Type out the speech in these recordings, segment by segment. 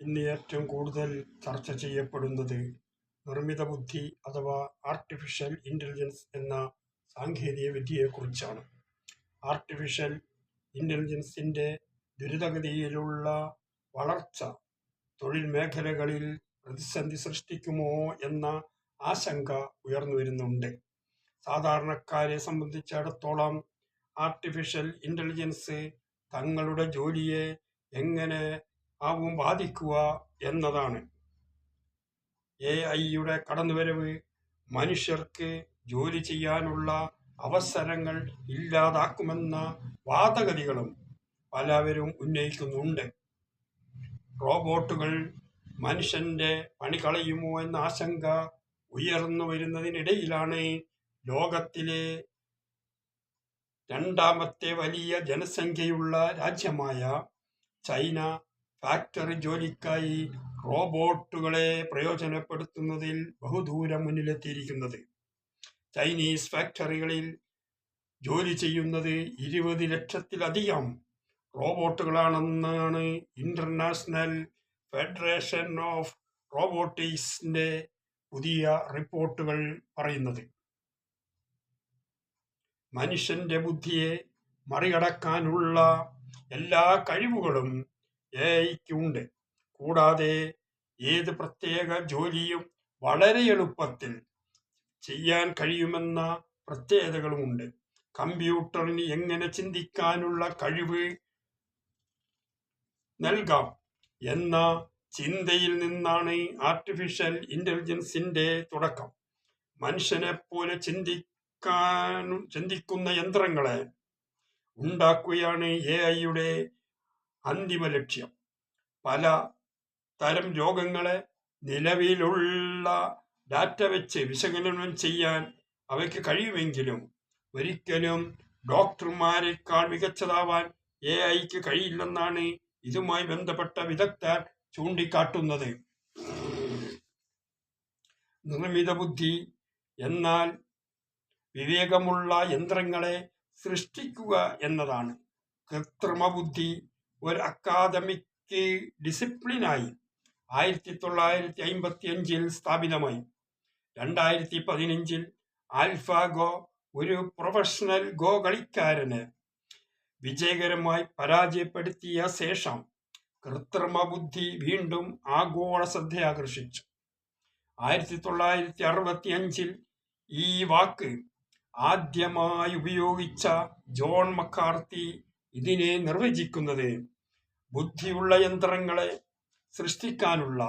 ഇന്ന് ഏറ്റവും കൂടുതൽ ചർച്ച ചെയ്യപ്പെടുന്നത് നിർമ്മിത ബുദ്ധി അഥവാ ആർട്ടിഫിഷ്യൽ ഇന്റലിജൻസ് എന്ന സാങ്കേതിക വിദ്യയെക്കുറിച്ചാണ്. ആർട്ടിഫിഷ്യൽ ഇന്റലിജൻസിന്റെ ദുരിതഗതിയിലുള്ള വളർച്ച തൊഴിൽ മേഖലകളിൽ പ്രതിസന്ധി സൃഷ്ടിക്കുമോ എന്ന ആശങ്ക ഉയർന്നു വരുന്നുണ്ട്. സാധാരണക്കാരെ സംബന്ധിച്ചിടത്തോളം ആർട്ടിഫിഷ്യൽ ഇന്റലിജൻസ് തങ്ങളുടെ ജോലിയെ എങ്ങനെ ആവും ബാധിക്കുക എന്നതാണ്. എ ഐയുടെ കടന്നുവരവ് മനുഷ്യർക്ക് ജോലി ചെയ്യാനുള്ള അവസരങ്ങൾ ഇല്ലാതാക്കുമെന്ന വാദഗതികളും പലവരും ഉന്നയിക്കുന്നുണ്ട്. റോബോട്ടുകൾ മനുഷ്യന്റെ പണി കളയുമോ എന്ന ആശങ്ക ഉയർന്നു വരുന്നതിനിടയിലാണ് ലോകത്തിലെ രണ്ടാമത്തെ വലിയ ജനസംഖ്യയുള്ള രാജ്യമായ ചൈന ഫാക്ടറി ജോലിക്കായി റോബോട്ടുകളെ പ്രയോജനപ്പെടുത്തുന്നതിൽ ബഹുദൂരം മുന്നിലെത്തിയിരിക്കുന്നത്. ചൈനീസ് ഫാക്ടറികളിൽ ജോലി ചെയ്യുന്നത് ഇരുപത് ലക്ഷത്തിലധികം റോബോട്ടുകളാണെന്നാണ് ഇന്റർനാഷണൽ ഫെഡറേഷൻ ഓഫ് റോബോട്ടിക്സിന്റെ പുതിയ റിപ്പോർട്ടുകൾ പറയുന്നത്. മനുഷ്യന്റെ ബുദ്ധിയെ മറികടക്കാനുള്ള എല്ലാ കഴിവുകളും എ ഉണ്ട് കൂടാതെ ഏത് പ്രത്യേക ജോലിയും വളരെ എളുപ്പത്തിൽ ചെയ്യാൻ കഴിയുമെന്ന പ്രത്യേകതകളുമുണ്ട്. കമ്പ്യൂട്ടറിന് എങ്ങനെ ചിന്തിക്കാനുള്ള കഴിവ് നൽകാം എന്ന ചിന്തയിൽ നിന്നാണ് ആർട്ടിഫിഷ്യൽ ഇന്റലിജൻസിന്റെ തുടക്കം. മനുഷ്യനെ പോലെ ചിന്തിക്കാൻ ചിന്തിക്കുന്ന യന്ത്രങ്ങളെ ഉണ്ടാക്കുകയാണ് എ ഐയുടെ അന്തിമ ലക്ഷ്യം. പല തരം രോഗങ്ങളെ നിലവിലുള്ള ഡാറ്റ വെച്ച് വിശകലനം ചെയ്യാൻ അവയ്ക്ക് കഴിയുമെങ്കിലും ഒരിക്കലും ഡോക്ടർമാരെക്കാൾ മികച്ചതാവാൻ എ ഐക്ക് കഴിയില്ലെന്നാണ് ഇതുമായി ബന്ധപ്പെട്ട വിദഗ്ധർ ചൂണ്ടിക്കാട്ടുന്നത്. നിർമ്മിത ബുദ്ധി എന്നാൽ വിവേകമുള്ള യന്ത്രങ്ങളെ സൃഷ്ടിക്കുക എന്നതാണ്. കൃത്രിമ ബുദ്ധി ഒരു അക്കാദമിക് ഡിസിപ്ലിനായി ആയിരത്തി തൊള്ളായിരത്തി അമ്പത്തി അഞ്ചിൽ സ്ഥാപിതമായി. രണ്ടായിരത്തി പതിനഞ്ചിൽ ആൽഫാഗോ ഒരു പ്രൊഫഷണൽ ഗോ കളിക്കാരന് വിജയകരമായി പരാജയപ്പെടുത്തിയ ശേഷം കൃത്രിമ ബുദ്ധി വീണ്ടും ആഗോള ശ്രദ്ധയാകർഷിച്ചു. ആയിരത്തി തൊള്ളായിരത്തി അറുപത്തി അഞ്ചിൽ ഈ വാക്ക് ആദ്യമായി ഉപയോഗിച്ച ജോൺ മക്കാർത്തി ഇതിനെ നിർവചിക്കുന്നത് ബുദ്ധിയുള്ള യന്ത്രങ്ങളെ സൃഷ്ടിക്കാനുള്ള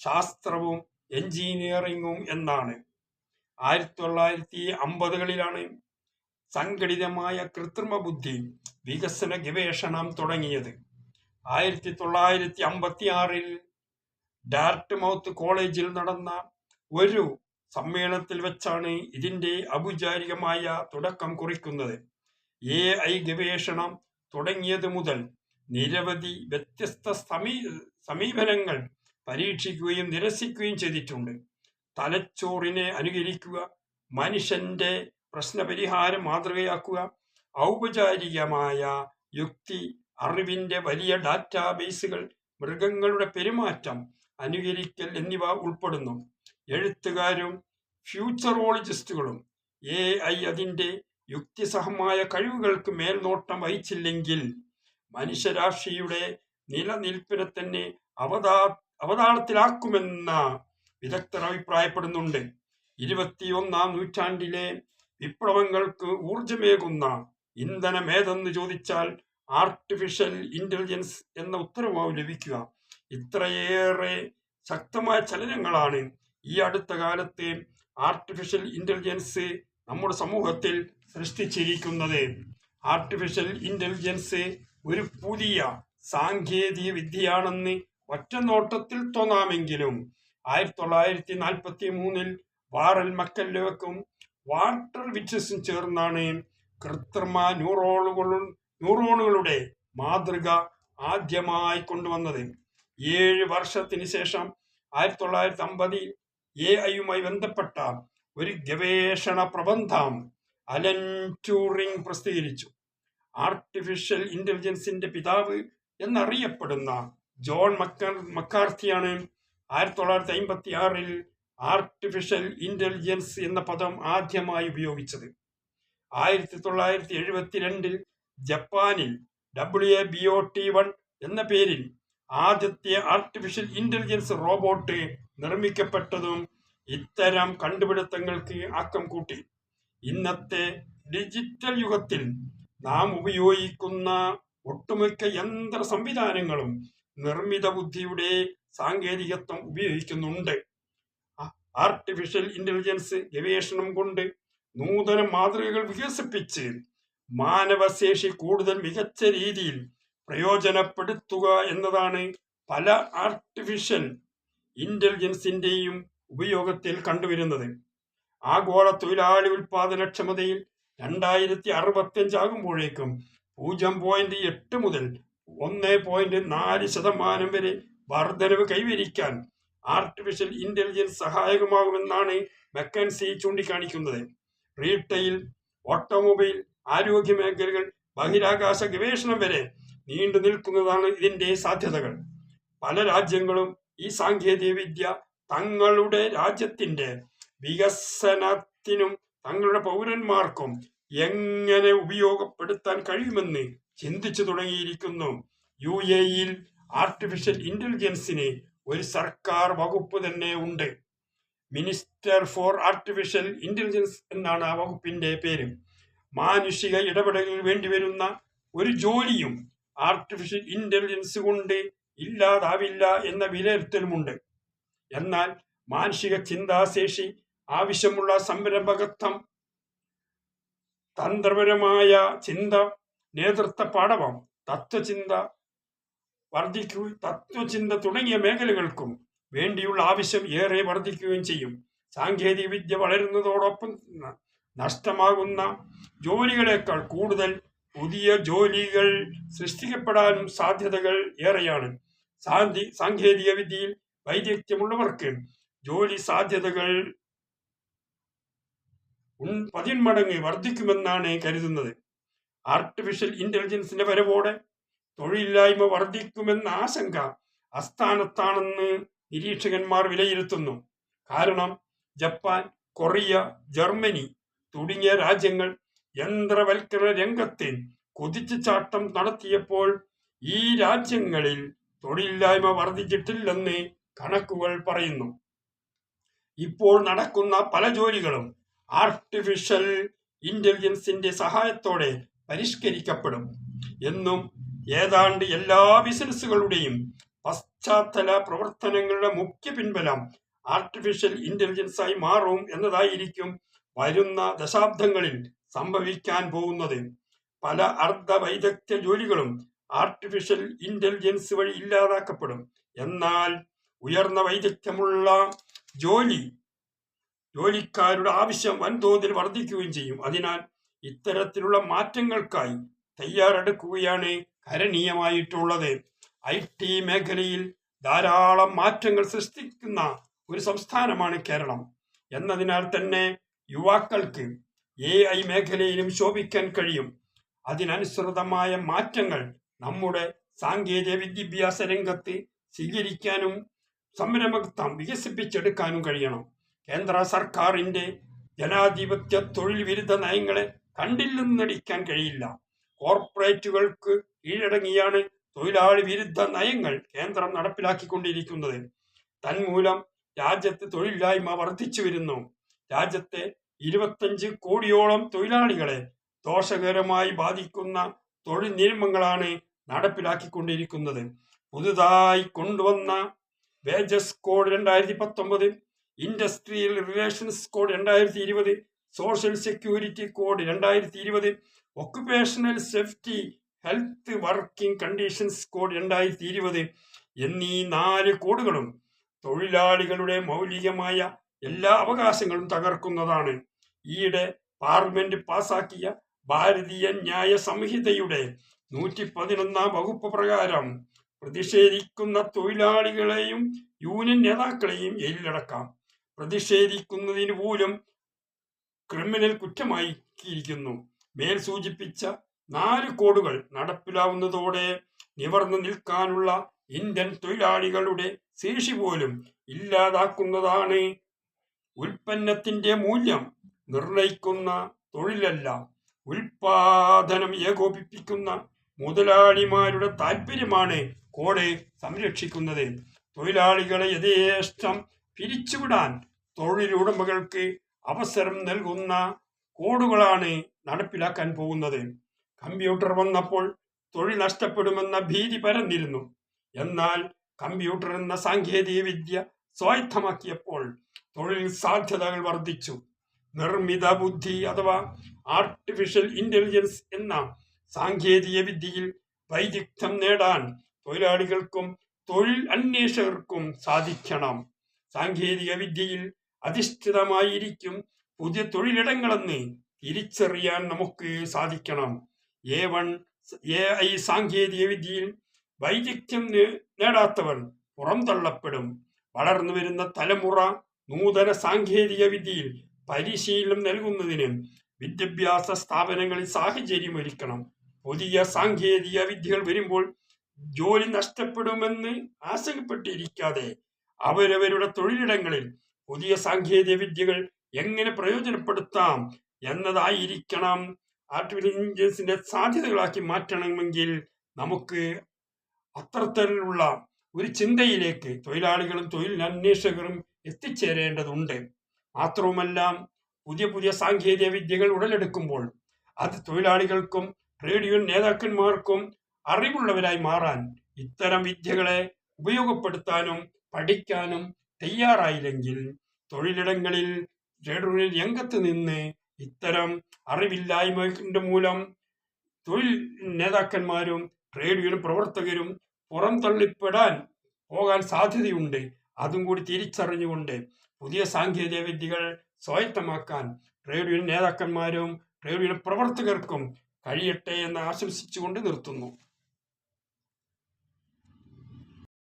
ശാസ്ത്രവും എഞ്ചിനീയറിംഗും എന്നാണ്. ആയിരത്തി തൊള്ളായിരത്തി അമ്പതുകളിലാണ് സംഘടിതമായ കൃത്രിമ ബുദ്ധി വികസന ഗവേഷണം തുടങ്ങിയത്. ആയിരത്തി തൊള്ളായിരത്തി അമ്പത്തി ആറിൽ ഡാർട്ട് മൗത്ത് കോളേജിൽ നടന്ന ഒരു സമ്മേളനത്തിൽ വെച്ചാണ് ഇതിന്റെ ഔപചാരികമായ തുടക്കം കുറിക്കുന്നത്. എ ഐ ഗവേഷണം തുടങ്ങിയത് മുതൽ നിരവധി വ്യത്യസ്ത സമീ സമീപനങ്ങൾ പരീക്ഷിക്കുകയും നിരസിക്കുകയും ചെയ്തിട്ടുണ്ട്. തലച്ചോറിനെ അനുകരിക്കുക മനുഷ്യന്റെ പ്രശ്നപരിഹാരം മാതൃകയാക്കുക ഔപചാരികമായ യുക്തി അറിവിന്റെ വലിയ ഡാറ്റാബേസുകൾ മൃഗങ്ങളുടെ പെരുമാറ്റം അനുകരിക്കൽ എന്നിവ ഉൾപ്പെടുന്നു. എഴുത്തുകാരും ഫ്യൂച്ചറോളജിസ്റ്റുകളും എ ഐ അതിന്റെ യുക്തിസഹമായ കഴിവുകൾക്ക് മേൽനോട്ടം വഹിച്ചില്ലെങ്കിൽ മനുഷ്യരാശിയുടെ നിലനിൽപ്പിനെ തന്നെ അവതാ അവതാളത്തിലാക്കുമെന്ന വിദഗ്ധർ അഭിപ്രായപ്പെടുന്നുണ്ട്. ഇരുപത്തിയൊന്നാം നൂറ്റാണ്ടിലെ വിപ്ലവങ്ങൾക്ക് ഊർജമേകുന്ന ഇന്ധനമേതെന്ന് ചോദിച്ചാൽ ആർട്ടിഫിഷ്യൽ ഇന്റലിജൻസ് എന്ന ഉത്തരവാവ് ലഭിക്കുക. ഇത്രയേറെ ശക്തമായ ചലനങ്ങളാണ് ഈ അടുത്ത കാലത്ത് ആർട്ടിഫിഷ്യൽ ഇന്റലിജൻസ് നമ്മുടെ സമൂഹത്തിൽ സൃഷ്ടിച്ചിരിക്കുന്നത്. ആർട്ടിഫിഷ്യൽ ഇന്റലിജൻസ് ഒരു പുതിയ സാങ്കേതിക വിദ്യയാണെന്ന് ഒറ്റ നോട്ടത്തിൽ തോന്നാമെങ്കിലും ആയിരത്തി തൊള്ളായിരത്തി നാൽപ്പത്തി മൂന്നിൽ വാറൽ മക്കല്ലോക്കും വാട്ടർ വിച്ചസും ചേർന്നാണ് കൃത്രിമ ന്യൂറോണുകളും ന്യൂറോണുകളുടെ മാതൃക ആദ്യമായി കൊണ്ടുവന്നത്. ഏഴ് വർഷത്തിന് ശേഷം ആയിരത്തി തൊള്ളായിരത്തി അമ്പതിൽ എ ഐയുമായി ബന്ധപ്പെട്ട ഒരു ഗവേഷണ പ്രബന്ധം അലൻ ട്യൂറിംഗ് പ്രസിദ്ധീകരിച്ചു. ആർട്ടിഫിഷ്യൽ ഇന്റലിജൻസിന്റെ പിതാവ് എന്നറിയപ്പെടുന്ന ജോൺ മക്കർ മക്കാർത്തിയാണ് ആയിരത്തി തൊള്ളായിരത്തി അമ്പത്തി ആറിൽ ആർട്ടിഫിഷ്യൽ ഇന്റലിജൻസ് എന്ന പദം ആദ്യമായി ഉപയോഗിച്ചത്. ആയിരത്തി തൊള്ളായിരത്തി എഴുപത്തിരണ്ടിൽ ജപ്പാനിൽ W A B O T one എന്ന പേരിൽ ആദ്യത്തെ ആർട്ടിഫിഷ്യൽ ഇന്റലിജൻസ് റോബോട്ട് നിർമ്മിക്കപ്പെട്ടതും ഇത്തരം കണ്ടുപിടുത്തങ്ങൾക്ക് ആക്കം കൂട്ടി. ഇന്നത്തെ ഡിജിറ്റൽ യുഗത്തിൽ നാം ഉപയോഗിക്കുന്ന ഒട്ടുമിക്ക യന്ത്ര സംവിധാനങ്ങളും നിർമ്മിത ബുദ്ധിയുടെ സാങ്കേതികത്വം ഉപയോഗിക്കുന്നുണ്ട്. ആർട്ടിഫിഷ്യൽ ഇന്റലിജൻസ് ഗവേഷണം കൊണ്ട് നൂതന മാതൃകകൾ വികസിപ്പിച്ച് മാനവശേഷി കൂടുതൽ മികച്ച രീതിയിൽ പ്രയോജനപ്പെടുത്തുക എന്നതാണ് പല ആർട്ടിഫിഷ്യൽ ഇന്റലിജൻസിന്റെയും ഉപയോഗത്തിൽ കണ്ടുവരുന്നത്. ആഗോള തൊഴിലാളി ഉൽപാദനക്ഷമതയിൽ രണ്ടായിരത്തി അറുപത്തിയഞ്ചാകുമ്പോഴേക്കും പൂജ്യം പോയിന്റ് എട്ട് മുതൽ ഒന്ന് പോയിന്റ് നാല് ശതമാനം വരെ വർധനവ് കൈവരിക്കാൻ ആർട്ടിഫിഷ്യൽ ഇന്റലിജൻസ് സഹായകമാകുമെന്നാണ് മെക്കൻസി ചൂണ്ടിക്കാണിക്കുന്നത്. റീറ്റെയിൽ ഓട്ടോമൊബൈൽ ആരോഗ്യ മേഖലകൾ ബഹിരാകാശ ഗവേഷണം വരെ നീണ്ടു നിൽക്കുന്നതാണ് ഇതിന്റെ സാധ്യതകൾ. പല രാജ്യങ്ങളും ഈ സാങ്കേതിക വിദ്യ തങ്ങളുടെ രാജ്യത്തിന്റെ വികസനത്തിനും തങ്ങളുടെ പൗരന്മാർക്കും എങ്ങനെ ഉപയോഗപ്പെടുത്താൻ കഴിയുമെന്ന് ചിന്തിച്ചു തുടങ്ങിയിരിക്കുന്നു. യു എയിൽ ആർട്ടിഫിഷ്യൽ ഇന്റലിജൻസിന് ഒരു സർക്കാർ വകുപ്പ് തന്നെ ഉണ്ട്. മിനിസ്റ്റർ ഫോർ ആർട്ടിഫിഷ്യൽ ഇന്റലിജൻസ് എന്നാണ് ആ വകുപ്പിന്റെ പേര്. മാനുഷിക ഇടപെടലിൽ വേണ്ടിവരുന്ന ഒരു ജോലിയും ആർട്ടിഫിഷ്യൽ ഇന്റലിജൻസ് കൊണ്ട് ഇല്ലാതാവില്ല എന്ന വിലയിരുത്തലുമുണ്ട്. എന്നാൽ മാനുഷിക ചിന്താശേഷി ആവശ്യമുള്ള സംരംഭകത്വം തന്ത്രപരമായ ചിന്ത നേതൃത്വ പാഠവം തത്വചിന്ത വർദ്ധിക്കൂ തത്വചിന്ത തുടങ്ങിയ മേഖലകൾക്കും വേണ്ടിയുള്ള ആവശ്യം ഏറെ വർദ്ധിക്കുകയും ചെയ്യും. സാങ്കേതിക വിദ്യ വളരുന്നതോടൊപ്പം നഷ്ടമാകുന്ന ജോലികളെക്കാൾ കൂടുതൽ പുതിയ ജോലികൾ സൃഷ്ടിക്കപ്പെടാനും സാധ്യതകൾ ഏറെയാണ്. സാങ്കേതിക വിദ്യയിൽ വൈദഗ്ധ്യമുള്ളവർക്ക് ജോലി സാധ്യതകൾ പതിന്മടങ്ങ് വർദ്ധിക്കുമെന്നാണ് കരുതുന്നത്. ആർട്ടിഫിഷ്യൽ ഇന്റലിജൻസിന്റെ വരവോടെ തൊഴിലില്ലായ്മ വർദ്ധിക്കുമെന്ന ആശങ്ക അസ്ഥാനത്താണെന്ന് നിരീക്ഷകന്മാർ വിലയിരുത്തുന്നു. കാരണം ജപ്പാൻ കൊറിയ ജർമ്മനി തുടങ്ങിയ രാജ്യങ്ങൾ യന്ത്രവൽക്കരണ രംഗത്ത് കുതിച്ചുചാട്ടം നടത്തിയപ്പോൾ ഈ രാജ്യങ്ങളിൽ തൊഴിലില്ലായ്മ വർദ്ധിച്ചിട്ടില്ലെന്ന് കണക്കുകൾ പറയുന്നു. ഇപ്പോൾ നടക്കുന്ന പല ജോലികളും ആർട്ടിഫിഷ്യൽ ഇന്റലിജൻസിന്റെ സഹായത്തോടെ പരിഷ്കരിക്കപ്പെടും. എന്നും ഏതാണ്ട് എല്ലാ ബിസിനസ്സുകളുടെയും പശ്ചാത്തല പ്രവർത്തനങ്ങളുടെ മുഖ്യ പിൻബലം ആർട്ടിഫിഷ്യൽ ഇന്റലിജൻസ് ആയി മാറും എന്നതായിരിക്കും വരുന്ന ദശാബ്ദങ്ങളിൽ സംഭവിക്കാൻ പോകുന്നത്. പല അർദ്ധ വൈദഗ്ധ്യ ജോലികളും ആർട്ടിഫിഷ്യൽ ഇന്റലിജൻസ് വഴി ഇല്ലാതാക്കപ്പെടും. എന്നാൽ ഉയർന്ന വൈദഗ്ധ്യമുള്ള ജോലി ജോലിക്കാരുടെ ആവശ്യം വൻതോതിൽ വർദ്ധിക്കുകയും ചെയ്യും. അതിനാൽ ഇത്തരത്തിലുള്ള മാറ്റങ്ങൾക്കായി തയ്യാറെടുക്കുകയാണ് കരണീയമായിട്ടുള്ളത്. ഐ ടി മേഖലയിൽ ധാരാളം മാറ്റങ്ങൾ സൃഷ്ടിക്കുന്ന ഒരു സംസ്ഥാനമാണ് കേരളം. എന്നതിനാൽ തന്നെ യുവാക്കൾക്ക് എ ഐ മേഖലയിലും ശോഭിക്കാൻ കഴിയും. അതിനനുസൃതമായ മാറ്റങ്ങൾ നമ്മുടെ സാങ്കേതിക വിദ്യാഭ്യാസ രംഗത്ത് സ്വീകരിക്കാനും സംരംഭത്വം വികസിപ്പിച്ചെടുക്കാനും കഴിയണം. കേന്ദ്ര സർക്കാരിന്റെ ജനാധിപത്യ തൊഴിൽ വിരുദ്ധ നയങ്ങളെ കണ്ടില്ലെന്നടിക്കാൻ കഴിയില്ല. കോർപ്പറേറ്റുകൾക്ക് കീഴടങ്ങിയാണ് തൊഴിലാളി വിരുദ്ധ നയങ്ങൾ കേന്ദ്രം നടപ്പിലാക്കിക്കൊണ്ടിരിക്കുന്നത്. തന്മൂലം രാജ്യത്ത് തൊഴിലില്ലായ്മ വർദ്ധിച്ചു വരുന്നു. രാജ്യത്തെ ഇരുപത്തഞ്ച് കോടിയോളം തൊഴിലാളികളെ ദോഷകരമായി ബാധിക്കുന്ന തൊഴിൽ നിയമങ്ങളാണ് നടപ്പിലാക്കിക്കൊണ്ടിരിക്കുന്നത്. പുതുതായി കൊണ്ടുവന്ന വേജസ് കോഡ് രണ്ടായിരത്തി പത്തൊമ്പത് ഇൻഡസ്ട്രിയൽ റിലേഷൻസ് കോഡ് രണ്ടായിരത്തി ഇരുപത് സോഷ്യൽ സെക്യൂരിറ്റി കോഡ് രണ്ടായിരത്തി ഇരുപത് occupational safety health working conditions code രണ്ടായിരത്തി ഇരുപത് എന്നീ നാല് കോഡുകളും തൊഴിലാളികളുടെ മൗലികമായ എല്ലാ അവകാശങ്ങളും തകർക്കുന്നതാണ്. ഈയിടെ പാർലമെന്റ് പാസാക്കിയ ഭാരതീയ ന്യായ സംഹിതയുടെ നൂറ്റി പതിനൊന്നാം വകുപ്പ് പ്രകാരം പ്രതിഷേധിക്കുന്ന തൊഴിലാളികളെയും യൂണിയൻ നേതാക്കളെയും ജയിലിലടക്കാം. പ്രതിഷേധിക്കുന്നതിന് പോലും ക്രിമിനൽ കുറ്റമാക്കിയിരിക്കുന്നു മേൽ സൂചിപ്പിച്ച നാല് കോഡുകൾ നടപ്പിലാവുന്നതോടെ നിവർന്നു നിൽക്കാനുള്ള ഇന്ത്യൻ തൊഴിലാളികളുടെ ശേഷി പോലും ഇല്ലാതാക്കുന്നതാണ് ഉൽപ്പന്നത്തിന്റെ മൂല്യം. നിർണയിക്കുന്ന തൊഴിലല്ല ഉൽപാദനം ഏകോപിപ്പിക്കുന്ന മുതലാളിമാരുടെ താല്പര്യമാണ് കോഡ് സംരക്ഷിക്കുന്നത്. തൊഴിലാളികളെ യഥേഷ്ടം പിരിച്ചുവിടാൻ തൊഴിലുടമകൾക്ക് അവസരം നൽകുന്ന കോഡുകളാണ് നടപ്പിലാക്കാൻ പോകുന്നത്. കമ്പ്യൂട്ടർ വന്നപ്പോൾ തൊഴിൽ നഷ്ടപ്പെടുമെന്ന ഭീതി പരന്നിരുന്നു. എന്നാൽ കമ്പ്യൂട്ടർ എന്ന സാങ്കേതിക വിദ്യ സ്വായത്തമാക്കിയപ്പോൾ തൊഴിൽ സാധ്യതകൾ വർദ്ധിച്ചു. നിർമ്മിത ബുദ്ധി അഥവാ ആർട്ടിഫിഷ്യൽ ഇന്റലിജൻസ് എന്ന സാങ്കേതിക വിദ്യയിൽ വൈദഗ്ധ്യം നേടാൻ തൊഴിലാളികൾക്കും തൊഴിൽ അന്വേഷകർക്കും സാധിക്കണം. സാങ്കേതിക വിദ്യയിൽ അധിഷ്ഠിതമായിരിക്കും പുതിയ തൊഴിലിടങ്ങളെന്ന് തിരിച്ചറിയാൻ നമുക്ക് സാധിക്കണം. എ വൺ എ ഐ സാങ്കേതിക വിദ്യയിൽ വൈദഗ്ധ്യം നേടാത്തവർ പുറംതള്ളപ്പെടും. വളർന്നു വരുന്ന തലമുറ നൂതന സാങ്കേതിക വിദ്യയിൽ പരിശീലനം നൽകുന്നതിന് വിദ്യാഭ്യാസ സ്ഥാപനങ്ങളിൽ സാഹചര്യം ഒരുക്കണം. പുതിയ സാങ്കേതിക വിദ്യകൾ വരുമ്പോൾ ജോലി നഷ്ടപ്പെടുമെന്ന് ആശങ്കപ്പെട്ടിരിക്കാതെ അവരവരുടെ തൊഴിലിടങ്ങളിൽ പുതിയ സാങ്കേതിക വിദ്യകൾ എങ്ങനെ പ്രയോജനപ്പെടുത്താം എന്നതായിരിക്കണം. ആർട്ടിഫിഷ്യൽ ഇന്റലിജൻസിന്റെ സാധ്യതകളാക്കി മാറ്റണമെങ്കിൽ നമുക്ക് അത്തരത്തിലുള്ള ഒരു ചിന്തയിലേക്ക് തൊഴിലാളികളും തൊഴിൽ അന്വേഷകരും എത്തിച്ചേരേണ്ടതുണ്ട്. മാത്രവുമല്ല പുതിയ പുതിയ സാങ്കേതിക വിദ്യകൾ ഉടലെടുക്കുമ്പോൾ അത് തൊഴിലാളികൾക്കും ട്രേഡ് യൂണിയൻ നേതാക്കന്മാർക്കും അറിവുള്ളവരായി മാറാൻ ഇത്തരം വിദ്യകളെ ഉപയോഗപ്പെടുത്താനും പഠിക്കാനും തയ്യാറായില്ലെങ്കിൽ തൊഴിലിടങ്ങളിൽ രംഗത്ത് നിന്ന് ഇത്തരം അറിവില്ലായ്മയുടെ മൂലം തൊഴിൽ നേതാക്കന്മാരും ട്രേഡ് യൂണിയൻ പ്രവർത്തകരും പുറം തള്ളിപ്പെടാൻ പോകാൻ സാധ്യതയുണ്ട്. അതും കൂടി തിരിച്ചറിഞ്ഞുകൊണ്ട് പുതിയ സാങ്കേതിക വിദ്യകൾ സ്വായത്തമാക്കാൻ ട്രേഡ് യൂണിയൻ നേതാക്കന്മാരും ട്രേഡ് യൂണിയൻ പ്രവർത്തകർക്കും കഴിയട്ടെ എന്ന് ആശംസിച്ചുകൊണ്ട് നിർത്തുന്നു.